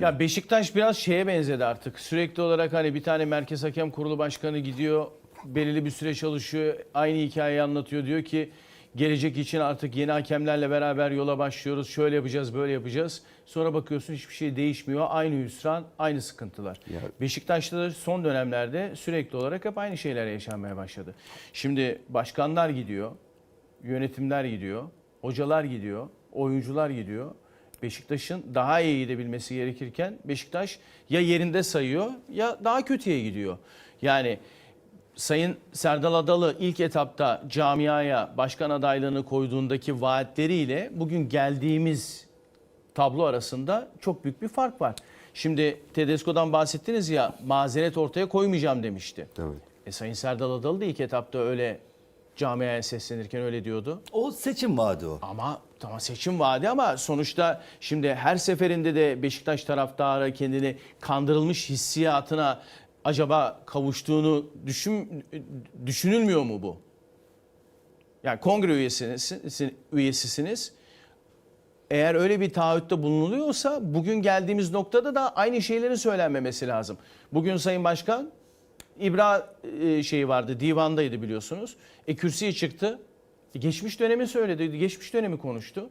Ya Beşiktaş biraz şeye benzedi artık. Sürekli olarak hani bir tane Merkez Hakem Kurulu Başkanı gidiyor, belirli bir süre çalışıyor, aynı hikayeyi anlatıyor. Diyor ki gelecek için artık yeni hakemlerle beraber yola başlıyoruz. Şöyle yapacağız, böyle yapacağız. Sonra bakıyorsun hiçbir şey değişmiyor. Aynı hüsran, aynı sıkıntılar. Ya- Beşiktaş'ta da son dönemlerde sürekli olarak hep aynı şeyler yaşanmaya başladı. Şimdi başkanlar gidiyor, yönetimler gidiyor, hocalar gidiyor, oyuncular gidiyor. Beşiktaş'ın daha iyi gidebilmesi gerekirken Beşiktaş ya yerinde sayıyor ya daha kötüye gidiyor. Yani Sayın Serdal Adalı ilk etapta camiaya başkan adaylığını koyduğundaki vaatleriyle bugün geldiğimiz tablo arasında çok büyük bir fark var. Şimdi Tedesco'dan bahsettiniz ya mazeret ortaya koymayacağım demişti. Evet. E Sayın Serdal Adalı da ilk etapta öyle camiaya seslenirken öyle diyordu. O seçim vaadi o. Ama tamam seçim vaadi ama sonuçta şimdi her seferinde de Beşiktaş taraftarı kendini kandırılmış hissiyatına acaba kavuştuğunu düşün, düşünülmüyor mu bu? Yani kongre üyesiniz, üyesisiniz. Eğer öyle bir taahhütte bulunuluyorsa bugün geldiğimiz noktada da aynı şeylerin söylenmemesi lazım. Bugün Sayın Başkan İbra e, şeyi vardı, divandaydı biliyorsunuz. E kürsüye çıktı. E, geçmiş dönemi söyledi, geçmiş dönemi konuştu.